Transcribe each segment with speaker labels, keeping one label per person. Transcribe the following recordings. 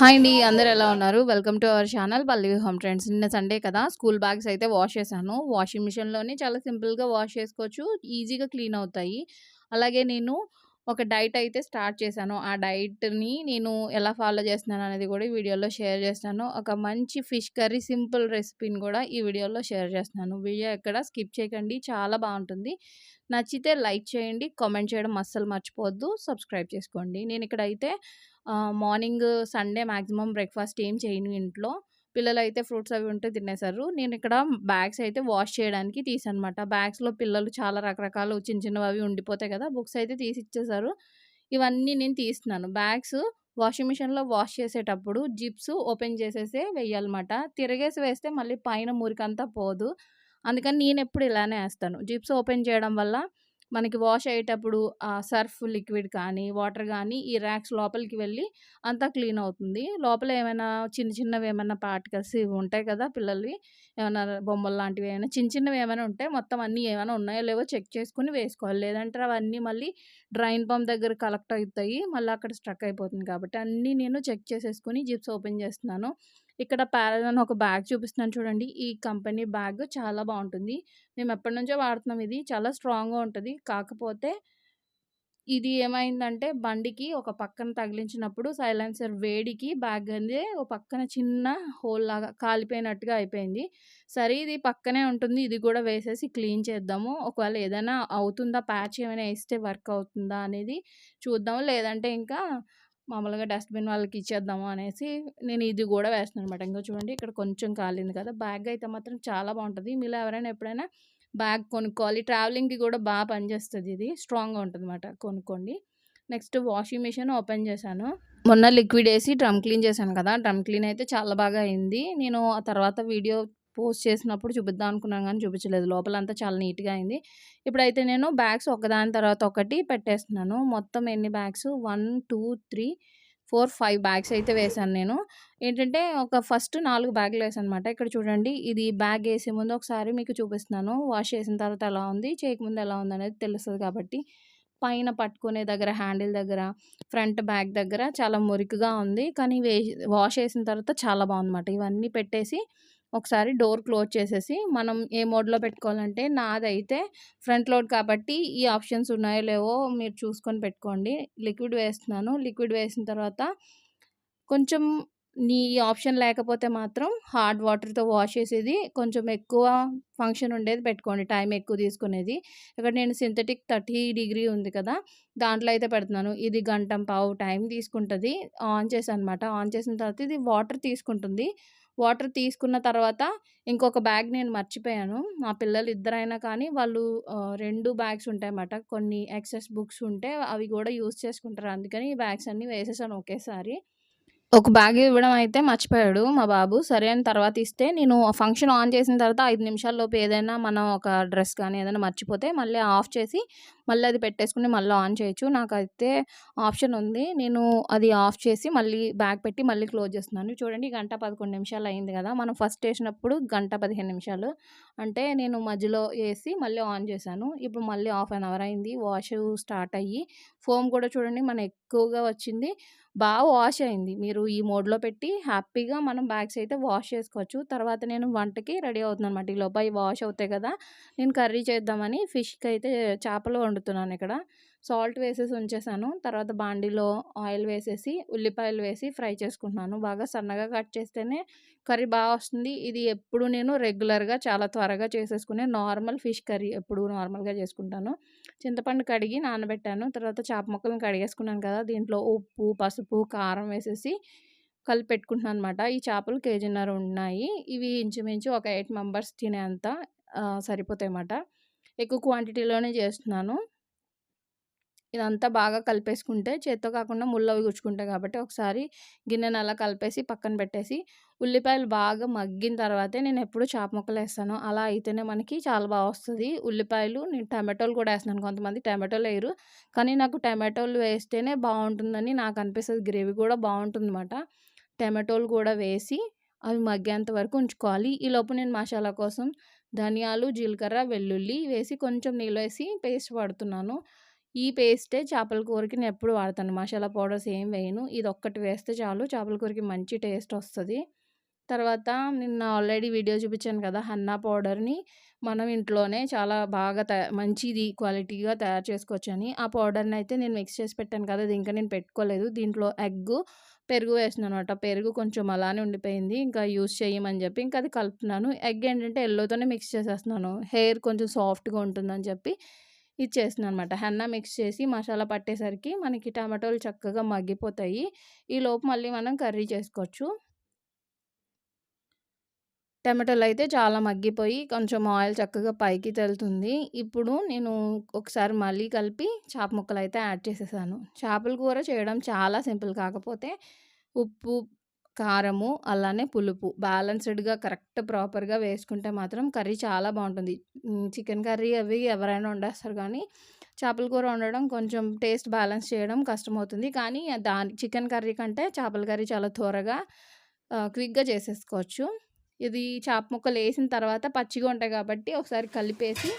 Speaker 1: Hi అండి అందరు ఎలా ఉన్నారు? Welcome to our channel Pallavi home trends నిన్న సండే కదా స్కూల్ బ్యాగ్స్ అయితే వాష్ చేశాను. వాషింగ్ మిషన్లోనే చాలా సింపుల్గా వాష్ చేసుకోవచ్చు ఈజీగా క్లీన్ అవుతాయి. అలాగే నేను ఒక డైట్ అయితే స్టార్ట్ చేశాను. ఆ డైట్ని నేను ఎలా ఫాలో చేస్తున్నాను అనేది కూడా ఈ వీడియోలో షేర్ చేస్తాను. ఒక మంచి ఫిష్ కర్రీ సింపుల్ రెసిపీని కూడా ఈ వీడియోలో షేర్ చేస్తున్నాను. వీడియో ఎక్కడ స్కిప్ చేయకండి. చాలా బాగుంటుంది. నచ్చితే లైక్ చేయండి. కామెంట్ చేయడం అస్సలు మర్చిపోవద్దు. సబ్స్క్రైబ్ చేసుకోండి. నేను ఇక్కడైతే మార్నింగ్ సండే మాక్సిమం బ్రేక్‌ఫాస్ట్ ఏం చేయను ఇంట్లో. పిల్లలైతే ఫ్రూట్స్ అవి ఉంటే తినేసారు. ఇక్కడ బ్యాగ్స్ అయితే వాష్ చేయడానికి తీసానమాట. బ్యాగ్స్‌లో పిల్లలు చాలా రకరకాలు చిన్న చిన్నవి అవి ఉండిపోతాయి కదా! బుక్స్ అయితే తీసిచ్చేసారు. ఇవన్నీ నేను తీస్తున్నాను. బ్యాగ్స్ వాషింగ్ మిషన్‌లో వాష్ చేసేటప్పుడు జిప్స్ ఓపెన్ చేసేసే వేయాలన్నమాట తిరగేసి వేస్తే మళ్ళీ పైన మురికంతా పోదు. అందుకని నేను ఎప్పుడు ఇలానే వేస్తాను జిప్స్ ఓపెన్ చేయడం వల్ల మనకి వాష్ అయ్యేటప్పుడు ఆ సర్ఫ్ లిక్విడ్ కానీ, వాటర్ కానీ ఈ ర్యాక్స్ లోపలికి వెళ్ళి అంతా క్లీన్ అవుతుంది. లోపల ఏమైనా చిన్న చిన్నవి ఏమైనా పార్టికల్స్ ఇవి ఉంటాయి కదా! పిల్లలవి ఏమైనా బొమ్మలు లాంటివి ఏమైనా చిన్న చిన్నవి ఏమైనా ఉంటే మొత్తం అన్నీ ఏమైనా ఉన్నాయో లేవో చెక్ చేసుకుని వేసుకోవాలి. లేదంటే అవన్నీ మళ్ళీ డ్రైన్ పంప్ దగ్గర కలెక్ట్ అవుతాయి. మళ్ళీ అక్కడ స్ట్రక్ అయిపోతుంది కాబట్టి అన్నీ నేను చెక్ చేసేసుకొని జిప్స్ ఓపెన్ చేస్తున్నాను. ఇక్కడ పారాగాన్ ఒక బ్యాగ్ చూపిస్తున్నాను చూడండి. ఈ కంపెనీ బ్యాగ్ చాలా బాగుంటుంది మేము ఎప్పటి నుంచో వాడుతున్నాం ఇది. చాలా స్ట్రాంగ్‌గా ఉంటుంది కాకపోతే ఇది ఏమైందంటే బండికి ఒక పక్కన తగిలించినప్పుడు సైలెన్సర్ వేడికి బ్యాగ్ అనేది ఒక పక్కన చిన్న హోల్‌లాగా కాలిపోయినట్టుగా అయిపోయింది. సరే ఇది పక్కనే ఉంటుంది. ఇది కూడా వేసేసి క్లీన్ చేద్దాము. ఒకవేళ ఏదైనా అవుతుందా ప్యాచ్ ఏమైనా వేస్తే వర్క్ అవుతుందా అనేది చూద్దాము. లేదంటే ఇంకా మామూలుగా డస్ట్‌బిన్ వాళ్ళకి ఇచ్చేద్దాము అనేసి నేను ఇది కూడా వేస్తున్నాను అనమాట ఇంకా చూడండి ఇక్కడ కొంచెం కాలింది కదా! బ్యాగ్ అయితే మాత్రం చాలా బాగుంటుంది మీలో ఎవరైనా ఎప్పుడైనా బ్యాగ్ కొనుక్కోవాలి. ట్రావెలింగ్‌కి కూడా బాగా పనిచేస్తుంది ఇది. స్ట్రాంగ్‌గా ఉంటుంది అనమాట కొనుక్కోండి. నెక్స్ట్ వాషింగ్ మిషన్ ఓపెన్ చేశాను. మొన్న లిక్విడ్ వేసి డ్రమ్ క్లీన్ చేశాను కదా! డ్రమ్ క్లీన్ అయితే చాలా బాగా అయింది. నేను ఆ తర్వాత వీడియో పోస్ట్ చేసినప్పుడు చూపిద్దాం అనుకున్నాను కానీ చూపించలేదు. లోపలంతా చాలా నీట్‌గా అయింది. ఇప్పుడైతే నేను బ్యాగ్స్ ఒకదాని తర్వాత ఒకటి పెట్టేస్తున్నాను. మొత్తం ఎన్ని బ్యాగ్స్ 1, 2, 3, 4, 5 బ్యాగ్స్ అయితే వేశాను నేను. ఏంటంటే ఒక ఫస్ట్ నాలుగు బ్యాగ్లు వేసాను అనమాట ఇక్కడ చూడండి ఇది బ్యాగ్ వేసే ముందు ఒకసారి మీకు చూపిస్తున్నాను. వాష్ చేసిన తర్వాత ఎలా ఉంది, చేయకముందు ఎలా ఉంది అనేది తెలుస్తుంది కాబట్టి. పైన పట్టుకునే దగ్గర హ్యాండిల్ దగ్గర, ఫ్రంట్ బ్యాగ్ దగ్గర చాలా మురికిగా ఉంది. కానీ వే వాష్ చేసిన తర్వాత చాలా బాగుందన్నమాట ఇవన్నీ పెట్టేసి ఒకసారి డోర్ క్లోజ్ చేసేసి మనం ఏ మోడ్‌లో పెట్టుకోవాలంటే నాదైతే ఫ్రంట్ లోడ్ కాబట్టి ఈ ఆప్షన్స్ ఉన్నాయో లేవో మీరు చూసుకొని పెట్టుకోండి. లిక్విడ్ వేస్తున్నాను. లిక్విడ్ వేసిన తర్వాత కొంచెం నీ ఆప్షన్ లేకపోతే మాత్రం హార్డ్ వాటర్‌తో వాష్ చేసేది కొంచెం ఎక్కువ ఫంక్షన్ ఉండేది పెట్టుకోండి. టైం ఎక్కువ తీసుకునేది. ఇక్కడ నేను సింథటిక్ 30 డిగ్రీ ఉంది కదా! దాంట్లో అయితే పెడుతున్నాను. ఇది గంటంపావు టైం తీసుకుంటుంది ఆన్ చేశాననమాట. ఆన్ చేసిన తర్వాత ఇది వాటర్ తీసుకుంటుంది. వాటర్ తీసుకున్న తర్వాత ఇంకొక బ్యాగ్ నేను మర్చిపోయాను. మా పిల్లలు ఇద్దరైనా కానీ వాళ్ళు రెండు బ్యాగ్స్ ఉంటాయన్నమాట. కొన్ని ఎక్సెస్ బుక్స్ ఉంటే అవి కూడా యూజ్ చేసుకుంటారు. అందుకని ఈ బ్యాగ్స్ అన్నీ వేసేసాను ఒకేసారి. ఒక బ్యాగ్ ఇవ్వడం అయితే మర్చిపోయాడు మా బాబు. సరే అని తర్వాత ఇస్తే నేను ఫంక్షన్ ఆన్ చేసిన తర్వాత ఐదు నిమిషాల్లోపు ఏదైనా మనం ఒక డ్రెస్ కానీ ఏదైనా మర్చిపోతే మళ్ళీ ఆఫ్ చేసి మళ్ళీ అది పెట్టేసుకుని మళ్ళీ ఆన్ చేయొచ్చు. నాకైతే ఆప్షన్ ఉంది. నేను అది ఆఫ్ చేసి మళ్ళీ బ్యాగ్ పెట్టి మళ్ళీ క్లోజ్ చేస్తున్నాను. చూడండి గంట 11 నిమిషాలు అయింది కదా! మనం ఫస్ట్ వేసినప్పుడు గంట 15 నిమిషాలు. అంటే నేను మధ్యలో వేసి మళ్ళీ ఆన్ చేశాను. ఇప్పుడు మళ్ళీ హాఫ్ అన్ అవర్ అయింది. వాష్ స్టార్ట్ అయ్యి ఫోమ్ కూడా చూడండి మన ఎక్కువగా వచ్చింది. బాగా వాష్ అయింది. మీరు ఈ మోడ్‌లో పెట్టి హ్యాపీగా మనం బ్యాగ్స్ అయితే వాష్ చేసుకోవచ్చు. తర్వాత నేను వంటకి రెడీ అవుతుంది అనమాట ఈ లోపల వాష్ అవుతాయి కదా! నేను కర్రీ చేద్దామని ఫిష్కి అయితే చేపలు వండుతున్నాను ఇక్కడ. సాల్ట్ వేసేసి ఉంచేసాను. తర్వాత బాండీలో ఆయిల్ వేసేసి ఉల్లిపాయలు వేసి ఫ్రై చేసుకుంటున్నాను. బాగా సన్నగా కట్ చేస్తేనే కర్రీ బాగా వస్తుంది. ఇది ఎప్పుడు నేను రెగ్యులర్‌గా చాలా త్వరగా చేసేసుకునే నార్మల్ ఫిష్ కర్రీ ఎప్పుడు నార్మల్‌గా చేసుకుంటాను. చింతపండు కడిగి నానబెట్టాను. తర్వాత చేప ముక్కలను కడిగేసుకున్నాను కదా! దీంట్లో ఉప్పు, పసుపు, కారం వేసేసి కలిపి పెట్టుకుంటున్నానన్నమాట. ఈ చేపలు కేజీన్నర ఉన్నాయి. ఇవి ఇంచుమించు ఒక ఎయిట్ మెంబర్స్ తినేంత సరిపోతాయి అన్నమాట ఎక్కువ క్వాంటిటీలోనే చేస్తున్నాను. ఇదంతా బాగా కలిపేసుకుంటే చేత్తో కాకుండా ముళ్ళవి గుచ్చుకుంటాయి కాబట్టి ఒకసారి గిన్నెను అలా కలిపేసి పక్కన పెట్టేసి ఉల్లిపాయలు బాగా మగ్గిన తర్వాతే నేను నేనెప్పుడు చేప ముక్కలేస్తాను. అలా అయితేనే మనకి చాలా బాగా వస్తుంది ఉల్లిపాయలు నేను టమాటోలు కూడా వేస్తున్నాను కొంతమంది టమాటోలు వేయరు కానీ నాకు టమాటోలు వేస్తేనే బాగుంటుందని నాకు అనిపిస్తుంది గ్రేవీ కూడా బావుంటుందన్నమాట. టమాటోలు కూడా వేసి అవి మగ్గేంత వరకు ఉంచుకోవాలి. ఈ లోపు నేను మసాలా కోసం ధనియాలు, జీలకర్ర, వెల్లుల్లి వేసి కొంచెం నీళ్ళు వేసి పేస్ట్ పడుతున్నాను. ఈ పేస్టే చేపల కూరకి నేను ఎప్పుడు వాడతాను. మసాలా పౌడర్స్ ఏం వేయను. ఇది ఒక్కటి వేస్తే చాలు. చేపల కూరకి మంచి టేస్ట్ వస్తుంది. తర్వాత నిన్న ఆల్రెడీ వీడియో చూపించాను కదా హన్నా పౌడర్ని మనం ఇంట్లోనే చాలా బాగా తయా మంచిది క్వాలిటీగా తయారు చేసుకోవచ్చని. ఆ పౌడర్ని అయితే నేను మిక్స్ చేసి పెట్టాను కదా అది ఇంకా నేను పెట్టుకోలేదు. దీంట్లో ఎగ్ పెరుగు వేసిన అనమాట పెరుగు కొంచెం అలానే ఉండిపోయింది. ఇంకా యూస్ చేయమని చెప్పి ఇంకా అది కలుపుతున్నాను. ఎగ్ ఏంటంటే ఎల్లోతోనే మిక్స్ చేసేస్తున్నాను. హెయిర్ కొంచెం సాఫ్ట్గా ఉంటుందని చెప్పి ఇది చేస్తున్నాను అనమాట హెన్నా మిక్స్ చేసి మసాలా పట్టేసరికి మనకి టమాటోలు చక్కగా మగ్గిపోతాయి. ఈ లోపు మళ్ళీ మనం కర్రీ చేసుకోవచ్చు. టమాటోలు అయితే చాలా మగ్గిపోయి కొంచెం ఆయిల్ చక్కగా పైకి తెలుతుంది. ఇప్పుడు నేను ఒకసారి మళ్ళీ కలిపి చేప ముక్కలు అయితే యాడ్ చేసేసాను. చేపల కూర చేయడం చాలా సింపుల్ కాకపోతే ఉప్పు కారము అలానే పులుపు బ్యాలెన్స్డ్గా కరెక్ట్ ప్రాపర్గా వేసుకుంటే మాత్రం కర్రీ చాలా బాగుంటుంది. చికెన్ కర్రీ అవి ఎవరైనా వండేస్తారు కానీ చేపల కూర వండడం కొంచెం టేస్ట్ బ్యాలెన్స్ చేయడం కష్టమవుతుంది. కానీ దాని చికెన్ కర్రీ కంటే చేపల కర్రీ చాలా త్వరగా క్విక్గా చేసేసుకోవచ్చు. ఇది చాప ముక్కలు వేసిన తర్వాత పచ్చిగా ఉంటాయి కాబట్టి ఒకసారి కలిపేసి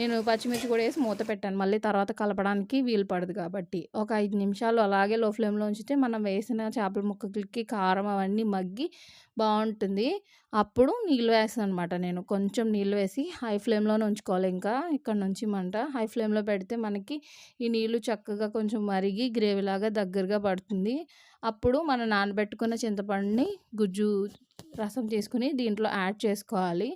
Speaker 1: నేను పచ్చిమిర్చి కూడా వేసి మూత పెట్టాను. మళ్ళీ తర్వాత కలపడానికి వీలు పడదు కాబట్టి. ఒక ఐదు నిమిషాలు అలాగే లో ఫ్లేమ్లో ఉంచితే మనం వేసిన చేపల ముక్కలకి కారం అవన్నీ మగ్గి బాగుంటుంది. అప్పుడు నీళ్ళు వేస్తాను అనమాట నేను. కొంచెం నీళ్ళు వేసి హై ఫ్లేమ్లోనే ఉంచుకోవాలి. ఇంకా ఇక్కడ నుంచి మంట హై ఫ్లేమ్లో పెడితే మనకి ఈ నీళ్ళు చక్కగా కొంచెం మరిగి గ్రేవీలాగా దగ్గరగా పడుతుంది. అప్పుడు మనం నానబెట్టుకున్న చింతపండుని గుజ్జు రసం చేసుకుని దీంట్లో యాడ్ చేసుకోవాలి.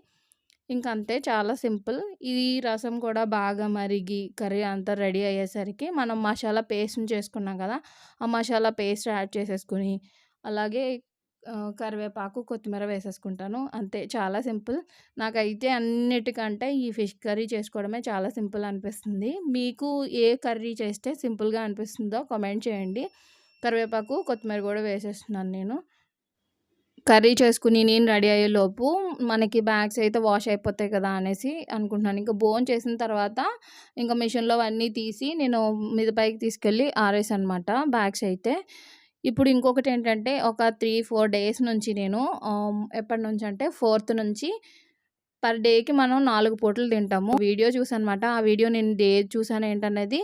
Speaker 1: ఇంక అంతే చాలా సింపుల్. ఈ రసం కూడా బాగా మరిగి కర్రీ అంతా రెడీ అయ్యేసరికి మనం మసాలా పేస్ట్ని చేసుకున్నాం కదా ఆ మసాలా పేస్ట్ యాడ్ చేసేసుకుని అలాగే కరివేపాకు కొత్తిమీర వేసేసుకుంటాను. అంతే చాలా సింపుల్. నాకైతే అన్నిటికంటే ఈ ఫిష్ కర్రీ చేసుకోవడమే చాలా సింపుల్ అనిపిస్తుంది. మీకు ఏ కర్రీ చేస్తే సింపుల్గా అనిపిస్తుందో కామెంట్ చేయండి. కరివేపాకు కొత్తిమీర కూడా వేసేస్తున్నాను నేను. కర్రీ చేసుకుని నేను రెడీ అయ్యేలోపు మనకి బ్యాగ్స్ అయితే వాష్ అయిపోతాయి కదా అనేసి అనుకుంటున్నాను. ఇంకా బోన్ చేసిన తర్వాత ఇంకా మిషన్లో అవన్నీ తీసి నేను మీద పైకి తీసుకెళ్ళి ఆరేసాను అనమాట బ్యాగ్స్ అయితే. ఇప్పుడు ఇంకొకటి ఏంటంటే ఒక త్రీ ఫోర్ డేస్ నుంచి నేను ఎప్పటి నుంచి అంటే ఫోర్త్ నుంచి పర్ డేకి మనం నాలుగు పూటలు తింటాము. వీడియో చూసానమాట. ఆ వీడియో నేను డే చూసాను ఏంటనేది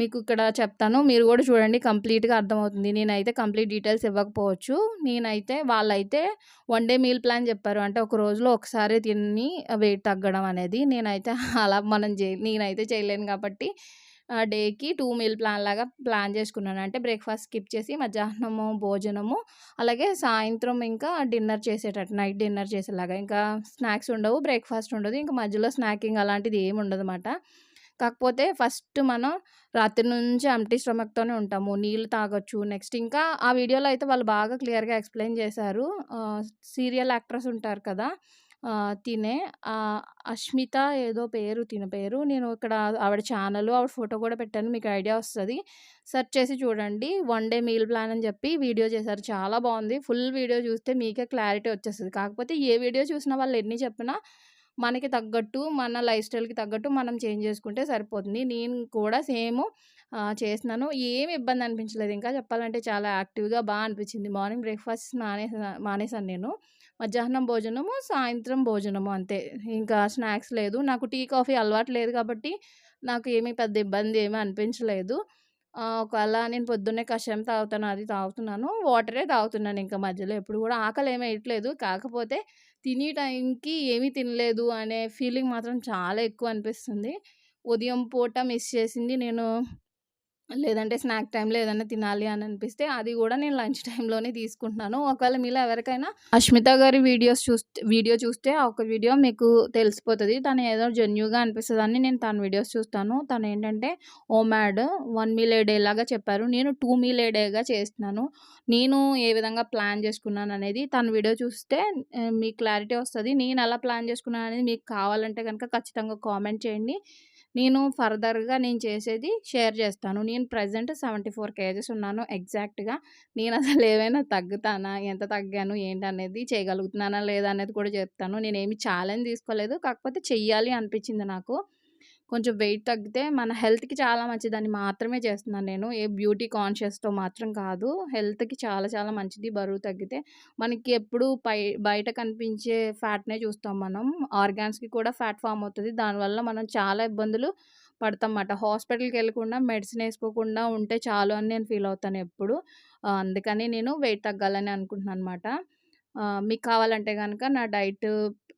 Speaker 1: మీకు ఇక్కడ చెప్తాను. మీరు కూడా చూడండి కంప్లీట్గా అర్థమవుతుంది. నేనైతే కంప్లీట్ డీటెయిల్స్ ఇవ్వకపోవచ్చు. నేనైతే వాళ్ళైతే వన్ డే మీల్ ప్లాన్ చెప్పారు. అంటే ఒక రోజులో ఒకసారి తిని వెయిట్ తగ్గడం అనేది. నేనైతే అలా మనం చే నేనైతే చేయలేను కాబట్టి డేకి టూ మీల్ ప్లాన్ లాగా ప్లాన్ చేసుకున్నాను అంటే బ్రేక్ఫాస్ట్ స్కిప్ చేసి మధ్యాహ్నము భోజనము అలాగే సాయంత్రం ఇంకా డిన్నర్ చేసేటట్టు నైట్ డిన్నర్ చేసేలాగా ఇంకా స్నాక్స్ ఉండవు బ్రేక్ఫాస్ట్ ఉండదు ఇంకా మధ్యలో స్నాకింగ్ అలాంటిది ఏమి ఉండదు అన్నమాట కాకపోతే ఫస్ట్ మనం రాత్రి నుంచి ఎంటీ స్టమక్‌తోనే ఉంటాము. నీళ్ళు తాగొచ్చు. నెక్స్ట్ ఇంకా ఆ వీడియోలో అయితే వాళ్ళు బాగా క్లియర్‌గా ఎక్స్‌ప్లెయిన్ చేశారు. సీరియల్ యాక్ట్రెస్ ఉంటారు కదా! తినే అష్మిత ఏదో పేరు తిన పేరు. నేను ఇక్కడ ఆవిడ ఛానల్, ఆవిడ ఫోటో కూడా పెట్టాను. మీకు ఐడియా వస్తుంది సెర్చ్ చేసి చూడండి. వన్ డే మీల్ ప్లాన్ అని చెప్పి వీడియో చేశారు. చాలా బాగుంది ఫుల్ వీడియో చూస్తే మీకే క్లారిటీ వచ్చేస్తుంది కాకపోతే ఏ వీడియో చూసినా వాళ్ళు ఎన్ని చెప్పినా మనకి తగ్గట్టు మన లైఫ్ స్టైల్‌కి తగ్గట్టు మనం చేంజ్ చేసుకుంటే సరిపోతుంది. నేను కూడా సేమ్ చేసినాను. ఏమి ఇబ్బంది అనిపించలేదు. ఇంకా చెప్పాలంటే చాలా యాక్టివ్‌గా బాగా అనిపించింది. మార్నింగ్ బ్రేక్‌ఫాస్ట్ మానేసా మానేసాను నేను. మధ్యాహ్నం భోజనము, సాయంత్రం భోజనము అంతే. ఇంకా స్నాక్స్ లేదు. నాకు టీ, కాఫీ అలవాటు లేదు కాబట్టి నాకు ఏమి పెద్ద ఇబ్బంది ఏమీ అనిపించలేదు. ఒకవేళ నేను పొద్దున్నే కషాయం తాగుతాను. అది తాగుతున్నాను. వాటరే తాగుతున్నాను ఇంకా మధ్యలో ఎప్పుడు కూడా ఆకలి ఏమీ వేయట్లేదు. కాకపోతే తినే టైంకి ఏమీ తినలేదు అనే ఫీలింగ్ మాత్రం చాలా ఎక్కువ అనిపిస్తుంది. ఉదయం పూట మిస్ చేసింది నేను లేదంటే స్నాక్ టైంలో ఏదైనా తినాలి అని అనిపిస్తే అది కూడా నేను లంచ్ టైంలోనే తీసుకుంటున్నాను. ఒకవేళ మీలో ఎవరికైనా అష్మిత గారి వీడియోస్ చూస్తే వీడియో చూస్తే ఒక వీడియో మీకు తెలిసిపోతుంది తను ఏదో జెన్యూగా అని నేను తన వీడియోస్ చూస్తాను. తను ఏంటంటే OMAD one meal a day లాగా చెప్పారు. నేను టూ మీల్ ఏ డేగా చేస్తున్నాను. నేను ఏ విధంగా ప్లాన్ చేసుకున్నాను అనేది తన వీడియో చూస్తే మీకు క్లారిటీ వస్తుంది నేను ఎలా ప్లాన్ చేసుకున్నాను అనేది మీకు కావాలంటే కనుక ఖచ్చితంగా కామెంట్ చేయండి. నేను ఫర్దర్‌గా నేను చేసేది షేర్ చేస్తాను. నేను ప్రజెంట్ సెవెంటీ ఫోర్ కేజెస్ ఉన్నాను ఎగ్జాక్ట్‌గా. నేను అసలు ఏమైనా తగ్గుతానా? ఎంత తగ్గాను? ఏంటనేది చేయగలుగుతున్నానా? లేదా? అనేది కూడా చెప్తాను. నేనేమి ఛాలెంజ్ తీసుకోలేదు. కాకపోతే చెయ్యాలి అనిపించింది నాకు. కొంచెం వెయిట్ తగ్గితే మన హెల్త్‌కి చాలా మంచిదని మాత్రమే చేస్తున్నాను నేను. ఏ బ్యూటీ కాన్షియస్‌తో మాత్రం కాదు. హెల్త్‌కి చాలా చాలా మంచిది బరువు తగ్గితే. మనకి ఎప్పుడు పై బయట కనిపించే ఫ్యాట్‌నే చూస్తాం మనం. ఆర్గాన్స్‌కి కూడా ఫ్యాట్ ఫార్మ్ అవుతుంది దానివల్ల మనం చాలా ఇబ్బందులు పడతామాట. హాస్పిటల్‌కెళ్ళకుండా మెడిసిన్ వేసుకోకుండా ఉంటే చాలు అని నేను ఫీల్ అవుతాను ఎప్పుడు. అందుకని నేను వెయిట్ తగ్గాలని అనుకుంటున్నాను అనమాట మీకు కావాలంటే కనుక నా డైట్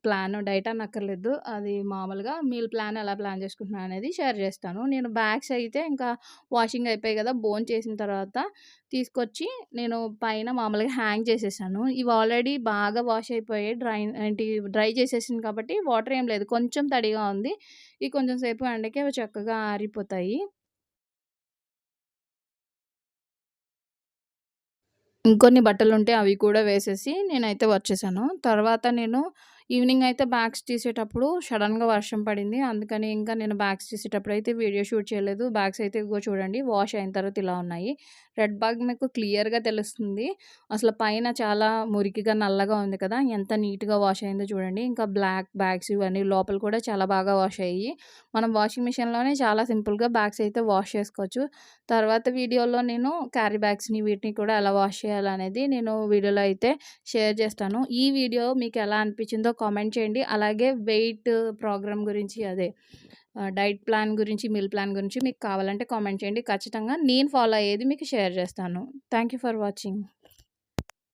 Speaker 1: ప్లాన్ డైట్ అనక్కర్లేదు. అది మామూలుగా మీల్ ప్లాన్ ఎలా ప్లాన్ చేసుకుంటున్నా అనేది షేర్ చేస్తాను. నేను బ్యాగ్స్ అయితే ఇంకా వాషింగ్ అయిపోయాయి కదా! భోంచేసిన తర్వాత తీసుకొచ్చి నేను పైన మామూలుగా హ్యాంగ్ చేసేసాను. ఇవి ఆల్రెడీ బాగా వాష్ అయిపోయాయి. డ్రై ఏంటి డ్రై చేసేసింది కాబట్టి వాటర్ ఏం లేదు. కొంచెం తడిగా ఉంది. ఇవి కొంచెం సేపు ఎండకే అవి చక్కగా ఆరిపోతాయి. ఇంకొన్ని బట్టలు ఉంటే అవి కూడా వేసేసి నేనైతే వచ్చేసాను. తర్వాత నేను ఈవినింగ్ అయితే బ్యాగ్స్ తీసేటప్పుడు సడన్గా వర్షం పడింది. అందుకని ఇంకా నేను బ్యాగ్స్ తీసేటప్పుడైతే వీడియో షూట్ చేయలేదు. బ్యాగ్స్ అయితే ఇదిగో చూడండి వాష్ అయిన తర్వాత ఇలా ఉన్నాయి. రెడ్ బ్యాగ్ మీకు క్లియర్‌గా తెలుస్తుంది. అసలు పైన చాలా మురికిగా నల్లగా ఉంది కదా! ఎంత నీట్‌గా వాష్ అయిందో చూడండి. ఇంకా బ్లాక్ బ్యాగ్స్ ఇవన్నీ లోపల కూడా చాలా బాగా వాష్ అయ్యి మనం వాషింగ్ మిషన్‌లోనే చాలా సింపుల్‌గా బ్యాగ్స్ అయితే వాష్ చేసుకోవచ్చు. తర్వాత వీడియోలో నేను క్యారీ బ్యాగ్స్‌ని వీటిని కూడా ఎలా వాష్ చేయాలనేది నేను వీడియోలో అయితే షేర్ చేస్తాను. ఈ వీడియో మీకు ఎలా అనిపించిందో కామెంట్ చేయండి. అలాగే వెయిట్ ప్రోగ్రామ్ గురించి అదే డైట్ ప్లాన్ గురించి, మీల్ ప్లాన్ గురించి మీకు కావాలంటే కామెంట్ చేయండి. ఖచ్చితంగా నేను ఫాలో అయ్యేది మీకు షేర్ చేస్తాను. Thank you for watching.